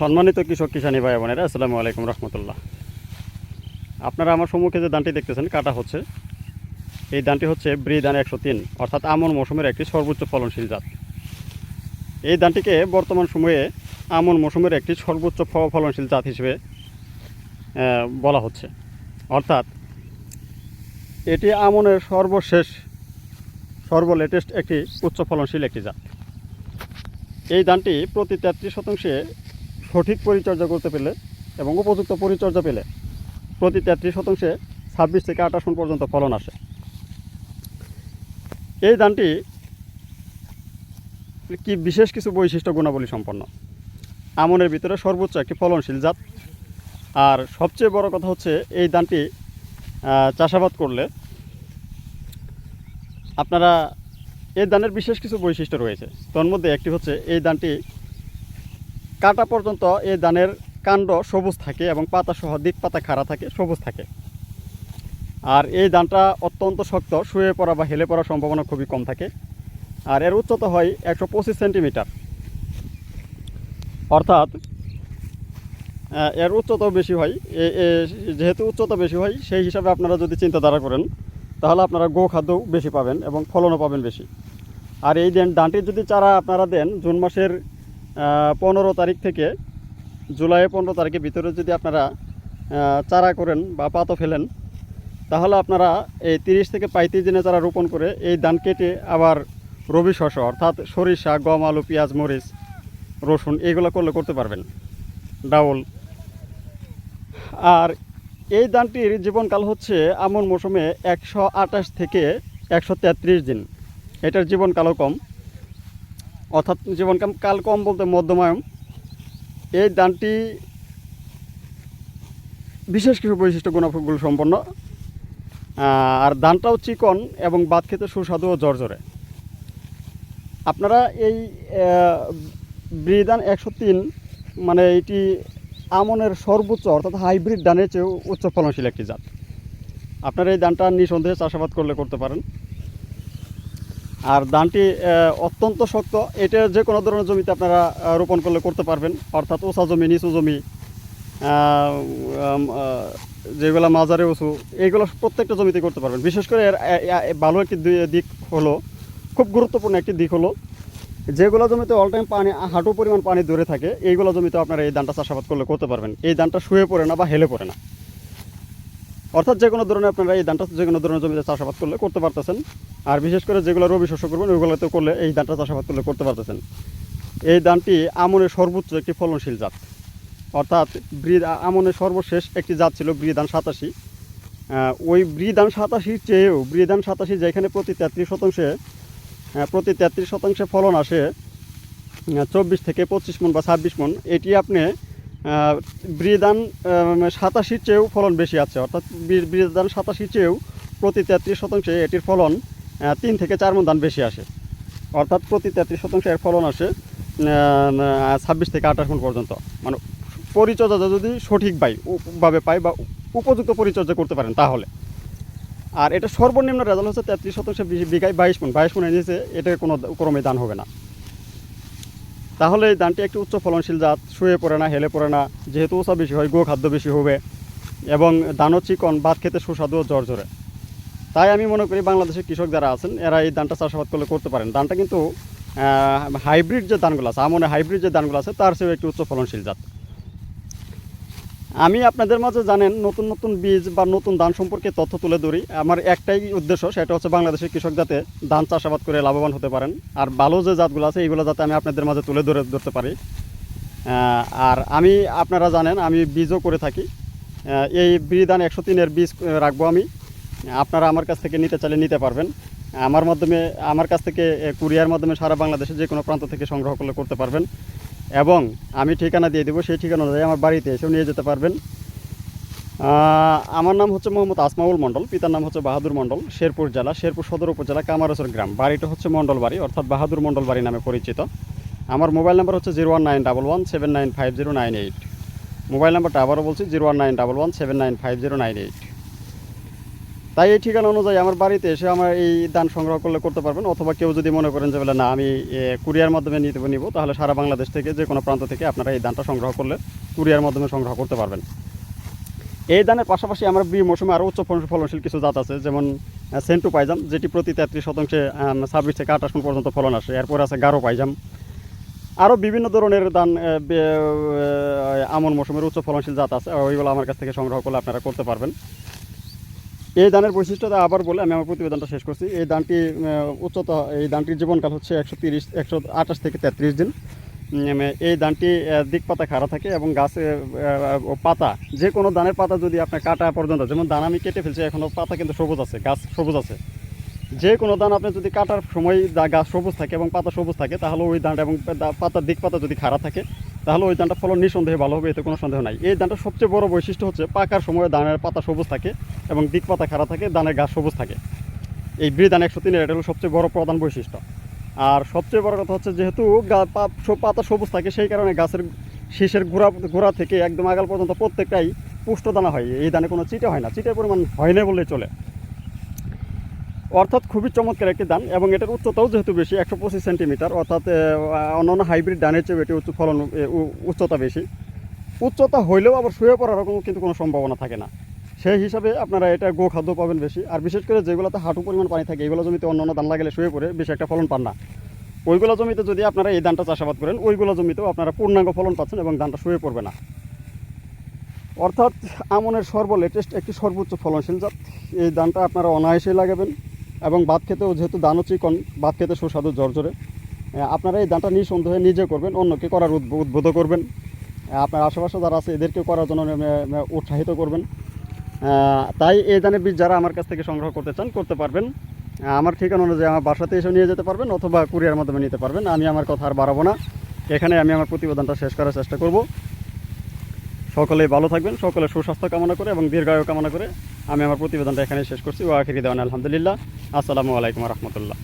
সম্মানিত কৃষক কিষানী ভাই বোনেরা, আসসালামু আলাইকুম রহমতুল্লাহ। আপনারা আমার সম্মুখে যে ধানটি দেখতেছেন, কাটা হচ্ছে। এই দানটি হচ্ছে ব্রি ধান একশো তিন, অর্থাৎ আমন মৌসুমের একটি সর্বোচ্চ ফলনশীল জাত। এই দানটিকে বর্তমান সময়ে আমন মৌসুমের একটি সর্বোচ্চ ফলনশীল জাত হিসেবে বলা হচ্ছে। অর্থাৎ এটি আমনের সর্বশেষ সর্ব লেটেস্ট একটি উচ্চ ফলনশীল একটি জাত। এই ধানটি প্রতি তেত্রিশ শতাংশে সঠিক পরিচর্যা করতে পেলে এবং উপযুক্ত পরিচর্যা পেলে প্রতি তেত্রিশ শতাংশে ছাব্বিশ থেকে আঠাশ মণ পর্যন্ত ফলন আসে। এই ধানটি কি বিশেষ কিছু বৈশিষ্ট্য গুণাবলী সম্পন্ন? আমনের ভিতরে সর্বোচ্চ একটি ফলনশীল জাত। আর সবচেয়ে বড় কথা হচ্ছে এই ধানটি চাষাবাদ করলে আপনারা এই ধানের বিশেষ কিছু বৈশিষ্ট্য রয়েছে। তোর মধ্যে একটি হচ্ছে এই ধানটি কাটা পর্যন্ত এই ধানের কাণ্ড সবুজ থাকে এবং পাতা সহ দিক পাতা খাড়া থাকে, সবুজ থাকে। আর এই ধানটা অত্যন্ত শক্ত, শুয়ে পড়া বা হেলে পড়ার সম্ভাবনা খুবই কম থাকে। আর এর উচ্চতা হয় একশো পঁচিশ সেন্টিমিটার। অর্থাৎ এর উচ্চতাও বেশি হয়। যেহেতু উচ্চতা বেশি হয়, সেই হিসাবে আপনারা যদি চিন্তাধারা করেন, তাহলে আপনারা গো খাদ্যও বেশি পাবেন এবং ফলনও পাবেন বেশি। আর এই দেন, ধানটির যদি চারা আপনারা দেন, জুন মাসের পনেরো তারিখ থেকে জুলাই পনেরো তারিখের ভিতরে যদি আপনারা চারা করেন বা পাতো ফেলেন, তাহলে আপনারা এই তিরিশ থেকে পঁয়ত্রিশ দিনে চারা রোপণ করে, এই ধান কেটে আবার রবি শস্য, অর্থাৎ সরিষা, গম, আলু, পেঁয়াজ, মরিচ, রসুন, এগুলো করলে করতে পারবেন। ডাউল আর এই ধানটির জীবনকাল হচ্ছে আমন মৌসুমে একশো আঠাশ থেকে একশো তেত্রিশ দিন। এটার জীবনকালও কম। অর্থাৎ জীবনকাল কাল কম বলতে মধ্যমায়ম। এই ধানটি বিশেষ কিছু বৈশিষ্ট্য গুণাগুলো সম্পন্ন। আর ধানটাও চিকন এবং বাদ খেতে সুস্বাদু ও জর্জরে। আপনারা এই ব্রিদান একশো তিন মানে এটি আমনের সর্বোচ্চ অর্থাৎ হাইব্রিড ধানের চেয়েও উচ্চ ফলনশীল একটি জাত। আপনারা এই ধানটা নিঃসন্দেহে চাষাবাদ করলে করতে পারেন। আর ধানটি অত্যন্ত শক্ত। এটা যে কোনো ধরনের জমিতে আপনারা রোপণ করলে করতে পারবেন। অর্থাৎ ওষা জমি, নিচু জমি যেগুলো মাজারে উঁচু, এইগুলো প্রত্যেকটা জমিতে করতে পারবেন। বিশেষ করে এর ভালো একটি দিক হলো, খুব গুরুত্বপূর্ণ একটি দিক হলো, যেগুলো জমিতে অল টাইম পানি হাঁটু পরিমাণ পানি ধরে থাকে, এইগুলো জমিতে আপনারা এই ধানটা চাষাবাদ করলে করতে পারবেন। এই ধানটা শুয়ে পড়ে না বা হেলে পড়ে না। অর্থাৎ যে কোনো ধরনের আপনারা এই ধানটা যে কোনো ধরনের জমিতে চাষাবাদ করলে করতে পারতেছেন। আর বিশেষ করে যেগুলো রবি শস্য করবেন ওইগুলোতে করলে এই ধানটা চাষাবাদ করলে করতে পারতেছেন। এই ধানটি আমনের সর্বোচ্চ একটি ফলনশীল জাত। অর্থাৎ ব্রিদ আমনের সর্বশেষ একটি জাত ছিল ব্রিধান সাতাশি। ওই ব্রিধান সাতাশির চেয়েও ব্রিধান সাতাশি যেখানে প্রতি তেত্রিশ শতাংশে প্রতি তেত্রিশ শতাংশে ফলন আসে চব্বিশ থেকে পঁচিশ মন বা ছাব্বিশ মন, এটি আপনি ব্রিদান সাতাশির চেয়েও ফলন বেশি আছে। অর্থাৎ ব্রিদান সাতাশির চেয়েও প্রতি তেত্রিশ শতাংশে এটির ফলন তিন থেকে চার মন ধান বেশি আসে। অর্থাৎ প্রতি তেত্রিশ শতাংশে এর ফলন আসে ছাব্বিশ থেকে আঠাশ মন পর্যন্ত। মানে পরিচর্যা যদি সঠিক পাই ভাবে পাই বা উপযুক্ত পরিচর্যা করতে পারেন তাহলে। আর এটা সর্বনিম্ন রেজাল্ট হচ্ছে তেত্রিশ শতাংশ বিঘায় বাইশ মন। বাইশ মনের নিচে এটা কোনো ক্রমে দান হবে না। তাহলে এই ধানটি একটি উচ্চ ফলনশীল জাত, শুয়ে পড়ে না, হেলে পড়ে না, যেহেতু উঁচা বেশি হয়, গো খাদ্য বেশি হবে এবং ধানও চিকন, ভাত খেতে সুস্বাদু জর্জরে তাই আমি মনে করি বাংলাদেশের কৃষক যারা আছেন, এরা এই ধানটা চাষাবাদ করলে করতে পারেন। ধানটা কিন্তু হাইব্রিড যে ধানগুলো আছে, আমনে হাইব্রিড যে ধানগুলো আছে, তার চেয়েও একটি উচ্চ ফলনশীল জাত। আমি আপনাদের মাঝে জানেন, নতুন নতুন বীজ বা নতুন ধান সম্পর্কে তথ্য তুলে ধরি। আমার একটাই উদ্দেশ্য, সেটা হচ্ছে বাংলাদেশের কৃষক যাতে ধান চাষাবাদ করে লাভবান হতে পারেন। আর ভালো যে জাতগুলো আছে, এইগুলো যাতে আমি আপনাদের মাঝে তুলে ধরে, ধরতে পারি। আর আমি, আপনারা জানেন, আমি বীজও করে থাকি। এই বিধান একশো তিনের বীজ রাখব আমি। আপনারা আমার কাছ থেকে নিতে চাইলে নিতে পারবেন। আমার মাধ্যমে, আমার কাছ থেকে কুরিয়ার মাধ্যমে সারা বাংলাদেশে যে কোনো প্রান্ত থেকে সংগ্রহ করলে, করতে পারবেন। এবং আমি ঠিকানা দিয়ে দেবো, সেই ঠিকানা অনুযায়ী আমার বাড়িতে এসেও নিয়ে যেতে পারবেন। আমার নাম হচ্ছে মোহাম্মদ আসমাউল মণ্ডল, পিতার নাম হচ্ছে বাহাদুর মণ্ডল, শেরপুর জেলা, শেরপুর সদর উপজেলা, কামারসর গ্রাম। বাড়িটা হচ্ছে মণ্ডল বাড়ি, অর্থাৎ বাহাদুর মণ্ডল বাড়ি নামে পরিচিত। আমার মোবাইল নাম্বার হচ্ছে zero nine double one seven nine five zero nine eight. Mobile নাম্বারটা আবারও বলছি, zero nine double one seven nine five zero nine eight. তাই এই ঠিকানা অনুযায়ী আমার বাড়িতে এসে আমার এই ধান সংগ্রহ করলে করতে পারবেন অথবা কেউ যদি মনে করেন যে বলে না আমি কুরিয়ার মাধ্যমে নিতে নিব তাহলে সারা বাংলাদেশ থেকে যে কোনো প্রান্ত থেকে আপনারা এই ধানটা সংগ্রহ করলে কুরিয়ার মাধ্যমে সংগ্রহ করতে পারবেন। এই ধানের পাশাপাশি আমার বি মৌসুমে আরও উচ্চ ফলন- ফলনশীল কিছু জাত আছে যেমন সেন্টু পাইজাম যেটি প্রতি তেত্রিশ শতাংশে ছাব্বিশ থেকে আঠাশ পর্যন্ত ফলন আসে। এরপর আছে গারো পাইজাম। আরও বিভিন্ন ধরনের আহ, আমন মৌসুমের উচ্চ ফলনশীল জাত আছে ওইগুলো আমার কাছ থেকে সংগ্রহ করলে আপনারা করতে পারবেন। এই ধানের বৈশিষ্ট্যটা আবার বলে আমি আমার প্রতিবেদনটা শেষ করছি। এই ধানটি উচ্চতা, এই ধানটির জীবনকাল হচ্ছে একশো তিরিশ, একশো আঠাশ থেকে তেত্রিশ দিন। এই ধানটি দিক পাতা খাড়া থাকে এবং গাছে পাতা, যে কোনো ধানের পাতা যদি আপনার কাটা পর্যন্ত, যেমন ধান আমি কেটে ফেলছি এখনও পাতা কিন্তু সবুজ আছে, গাছ সবুজ আছে। যে কোনো ধান আপনি যদি কাটার সময় গাছ সবুজ থাকে এবং পাতা সবুজ থাকে, তাহলে ওই ধানটা এবং পাতার দিক পাতা যদি খাড়া থাকে তাহলে ওই ধানটা ফলন নিঃসন্দেহে ভালো হবে, এতে কোনো সন্দেহ নাই। এই ধানটার সবচেয়ে বড় বৈশিষ্ট্য হচ্ছে পাকার সময় ধানের পাতা সবুজ থাকে এবং দিক পাতা খাড়া থাকে, ধানের গাছ সবুজ থাকে। এই ব্রি ধান একশো তিনের এটা হলো সবচেয়ে বড় প্রধান বৈশিষ্ট্য। আর সবচেয়ে বড় কথা হচ্ছে যেহেতু পাতা সবুজ থাকে, সেই কারণে গাছের শীষের গোড়া গোড়া থেকে একদম আগাল পর্যন্ত প্রত্যেকটাই পুষ্ট দানা হয়। এই ধানে কোনো চিটে হয় না, চিটের পরিমাণ হয় না বললেই চলে। অর্থাৎ খুবই চমৎকার একটি ধান এবং এটার উচ্চতাও যেহেতু বেশি, একশো পঁচিশ সেন্টিমিটার, অর্থাৎ অন্যান্য হাইব্রিড ধানের চেয়ে এটি উচ্চ ফলন উচ্চতা বেশি। উচ্চতা হইলেও আবার শুয়ে পড়ার কোনো কিন্তু কোনো সম্ভাবনা থাকে না। সেই হিসাবে আপনারা এটা গো খাদ্য পাবেন বেশি, আর বিশেষ করে যেগুলোতে হাঁটু পরিমাণ পানি থাকে, এগুলো জমিতে অন্য ধান লাগালে শুয়ে পড়ে বেশি একটা ফলন পান না। ওইগুলো জমিতে যদি আপনারা এই ধানটা চাষাবাদ করেন, ওইগুলো জমিতেও আপনারা পূর্ণাঙ্গ ফলন পাচ্ছেন এবং ধানটা শুয়ে পড়বে না। অর্থাৎ আমনের সর্ব লেটেস্ট একটি সর্বোচ্চ ফলনশীল জাত, এই ধানটা আপনারা অনায়াসে লাগাবেন। এবং ভাত খেতেও যেহেতু ধানও চিকন, ভাত খেতে সুস্বাদু জর্জরে। আপনারা এই দানটা নিঃসন্দেহে নিজে করবেন, অন্যকে করার উদ্বোধ করবেন। আপনার আশেপাশে যারা আছে এদেরকে করার জন্য উৎসাহিত করবেন। তাই এই দানের বীজ যারা আমার কাছ থেকে সংগ্রহ করতে চান, করতে পারবেন। আমার ঠিকানা অনুযায়ী আমার বাসাতে এসে নিয়ে যেতে পারবেন, অথবা কুরিয়ার মাধ্যমে নিতে পারবেন। আমি আমার কথা আর বাড়াবো না। এখানে আমি আমার প্রতিবেদনটা শেষ করার চেষ্টা করব। সকলেই ভালো থাকবেন, সকলে সুস্বাস্থ্য কামনা করে এবং দীর্ঘায়ু কামনা করে আমি আমার প্রতিবেদনটা এখানে শেষ করছি। ও আখিরি দেওয়ান আলহামদুলিল্লাহ। আসসালামু আলাইকুম রহমতুল্লাহ।